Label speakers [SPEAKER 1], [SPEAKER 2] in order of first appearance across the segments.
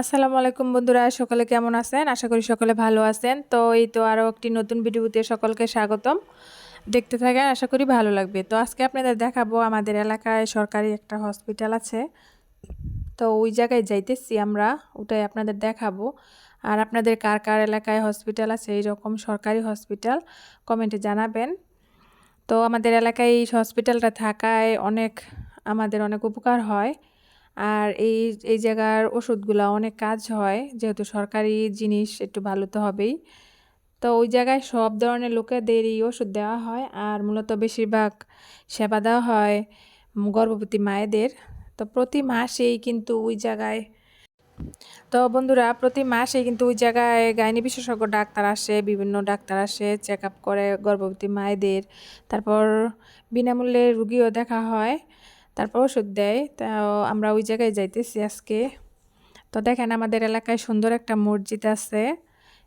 [SPEAKER 1] আসসালামু আলাইকুম বন্ধুরা, সকলে কেমন আছেন? আশা করি সকলে ভালো আছেন। তো এই তো আরও একটি নতুন ভিডিওতে সকলকে স্বাগতম। দেখতে থাকেন, আশা করি ভালো লাগবে। তো আজকে আপনাদের দেখাবো, আমাদের এলাকায় সরকারি একটা হসপিটাল আছে। তো ওই জায়গায় যাইতেছি আমরা, ওটাই আপনাদের দেখাবো। আর আপনাদের কার কার এলাকায় হসপিটাল আছে, এইরকম সরকারি হসপিটাল কমেন্টে জানাবেন। তো আমাদের এলাকায় এই হসপিটালটা থাকায় অনেক, আমাদের অনেক উপকার হয়। আর এই এই জায়গার ওষুধগুলো অনেক কাজ হয়, যেহেতু সরকারি জিনিস একটু ভালো তো হবেই। তো ওই জায়গায় সব ধরনের লোকেদেরই ওষুধ দেওয়া হয়, আর মূলত বেশিরভাগ সেবা দেওয়া হয় গর্ভবতী মায়েদের। তো প্রতি মাসেই কিন্তু ওই জায়গায়, তো বন্ধুরা, প্রতি মাসে কিন্তু ওই জায়গায় গাইনি বিশেষজ্ঞ ডাক্তার আসে, বিভিন্ন ডাক্তার আসে চেক আপ করে গর্ভবতী মায়েদের। তারপর বিনামূল্যে রুগীও দেখা হয়। তারপর ওষুধ দেয়। তা আমরা ওই জায়গায় যাইতেছি আজকে। তো দেখেন আমাদের এলাকায় সুন্দর একটা মসজিদ আছে।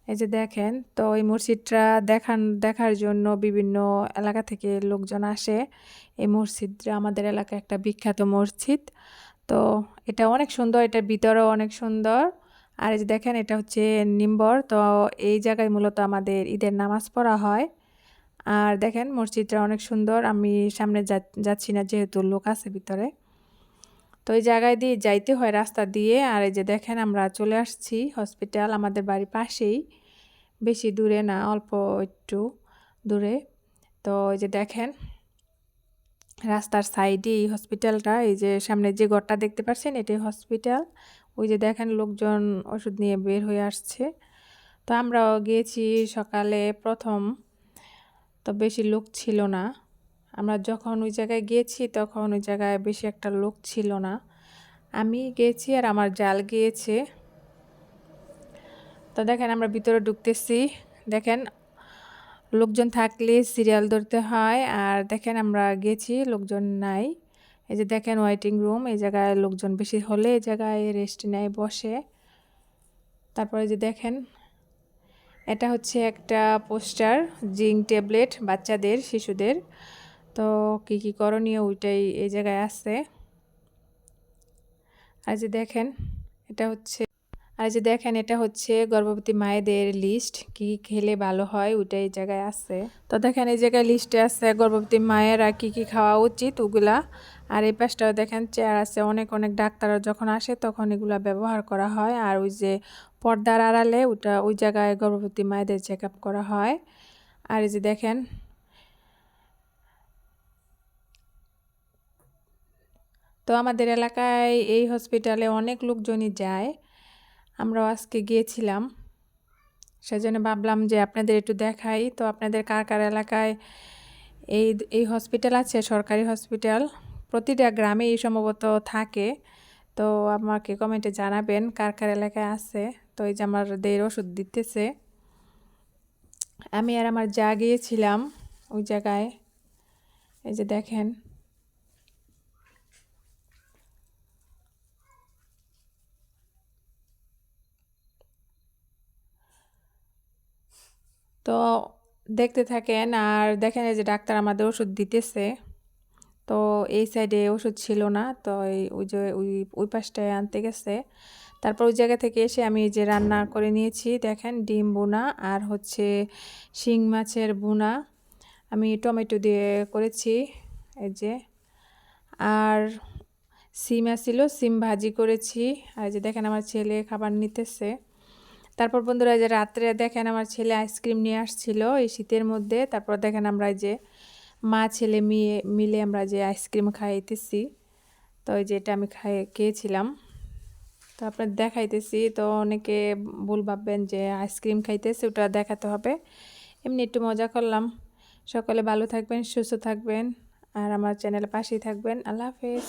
[SPEAKER 1] এই যে দেখেন, তো এই মসজিদটা দেখান, দেখার জন্য বিভিন্ন এলাকা থেকে লোকজন আসে। এই মসজিদটা আমাদের এলাকায় একটা বিখ্যাত মসজিদ। তো এটা অনেক সুন্দর, এটার ভিতরেও অনেক সুন্দর। আর এই যে দেখেন, এটা হচ্ছে নিম্বর। তো এই জায়গায় মূলত আমাদের ঈদের নামাজ পড়া হয়। আর দেখেন মসজিদটা অনেক সুন্দর। আমি সামনে যাচ্ছি না, যেহেতু লোক আছে ভিতরে। তো এই জায়গায় দিয়ে যাইতে হয় রাস্তা দিয়ে। আর এই যে দেখেন, আমরা চলে আসছি হসপিটাল, আমাদের বাড়ির পাশেই। বেশি দূরে না, অল্প একটু দূরে। তো এই যে দেখেন, রাস্তার সাইডে এই হসপিটালটা, এই যে সামনে যে ঘরটা দেখতে পাচ্ছেন, এটাই হসপিটাল। ওই যে দেখেন, লোকজন ওষুধ নিয়ে বের হয়ে আসছে। তো আমরাও গিয়েছি সকালে প্রথম তো বেশি লোক ছিল না। আমরা যখন ওই জায়গায় গিয়েছি, তখন ওই জায়গায় বেশি একটা লোক ছিল না। আমি গিয়েছি আর আমার জাল গিয়েছে। তো দেখেন আমরা ভিতরে ঢুকতেছি। দেখেন, লোকজন থাকলে সিরিয়াল ধরতে হয় আর দেখেন আমরা গেছি লোকজন নাই। এই যে দেখেন ওয়েটিং রুম, এই জায়গায় লোকজন বেশি হলে এই জায়গায় রেস্ট নেয়, বসে। তারপরে যে দেখেন এটা হচ্ছে একটা পোস্টার, জিঙ্ক ট্যাবলেট বাচ্চাদের, শিশুদের। তো কী কী করণীয় ওইটাই এই জায়গায় আছে। আর যে দেখেন, এটা হচ্ছে আর যে দেখেন, এটা হচ্ছে গর্ভবতী মায়েদের লিস্ট কি খেলে ভালো হয় ওইটা এই জায়গায় আছে। তো দেখেন, এই জায়গায় লিস্টে আছে গর্ভবতী মায়েরা কি কি খাওয়া উচিত ওগুলা। আর এই পাশটাও দেখেন চেয়ার আছে, অনেক অনেক ডাক্তাররা যখন আসে তখন এগুলা ব্যবহার করা হয়। আর ওই যে পর্দার আড়ালে ওটা ওই জায়গায় গর্ভবতী মায়েদের চেক করা হয়। আর এই যে দেখেন, তো আমাদের এলাকায় এই হসপিটালে অনেক লোকজনই যায়। আমরাও আজকে গিয়েছিলাম। সেজন্য ভাবলাম যে আপনাদের একটু দেখাই। তো আপনাদের কার কার এলাকায় এই এই হসপিটাল আছে? সরকারি হসপিটাল প্রতিটা গ্রামে এই সম্ভবত থাকে। তো আমাকে কমেন্টে জানাবেন কার কার এলাকায় আছে। তো এই যে আমার দের ওষুধ দিতেছে। আমি আর আমার যা গিয়েছিলাম ওই জায়গায়। এই যে দেখেন তো দেখতে থাকেন আর দেখেন এই যে ডাক্তার আমাদের ওষুধ দিতেছে। তো এই সাইডে ওষুধ ছিল না, তো ওই যে ওই ওই পাশটায় আনতে গেছে। তারপর ওই জায়গা থেকে এসে আমি যে রান্না করে নিয়েছি, দেখেন ডিম বোনা আর হচ্ছে শিং মাছের বোনা আমি টমেটো দিয়ে করেছি, এই যে। আর সিম আসছিল সিম ভাজি করেছি। আর যে দেখেন আমার ছেলে খাবার নিতেছে। তারপর বন্ধুরা যে রাত্রে দেখেন আমার ছেলে আইসক্রিম নিয়ে আসছিল এই শীতের মধ্যে। তারপর দেখেন আমরা যে মা, ছেলে মেয়ে, মিলে আমরা যে আইসক্রিম খাইতেছি। তো ওই যে এটা আমি খাই, খেয়েছিলাম। তো আপনার দেখাইতেছি, তো অনেকে ভুল ভাববেন যে আইসক্রিম খাইতেছে, ওটা দেখাতে হবে। এমনি একটু মজা করলাম। সকলে ভালো থাকবেন, সুস্থ থাকবেন, আর আমার চ্যানেলের পাশেই থাকবেন। আল্লাহ হাফেজ।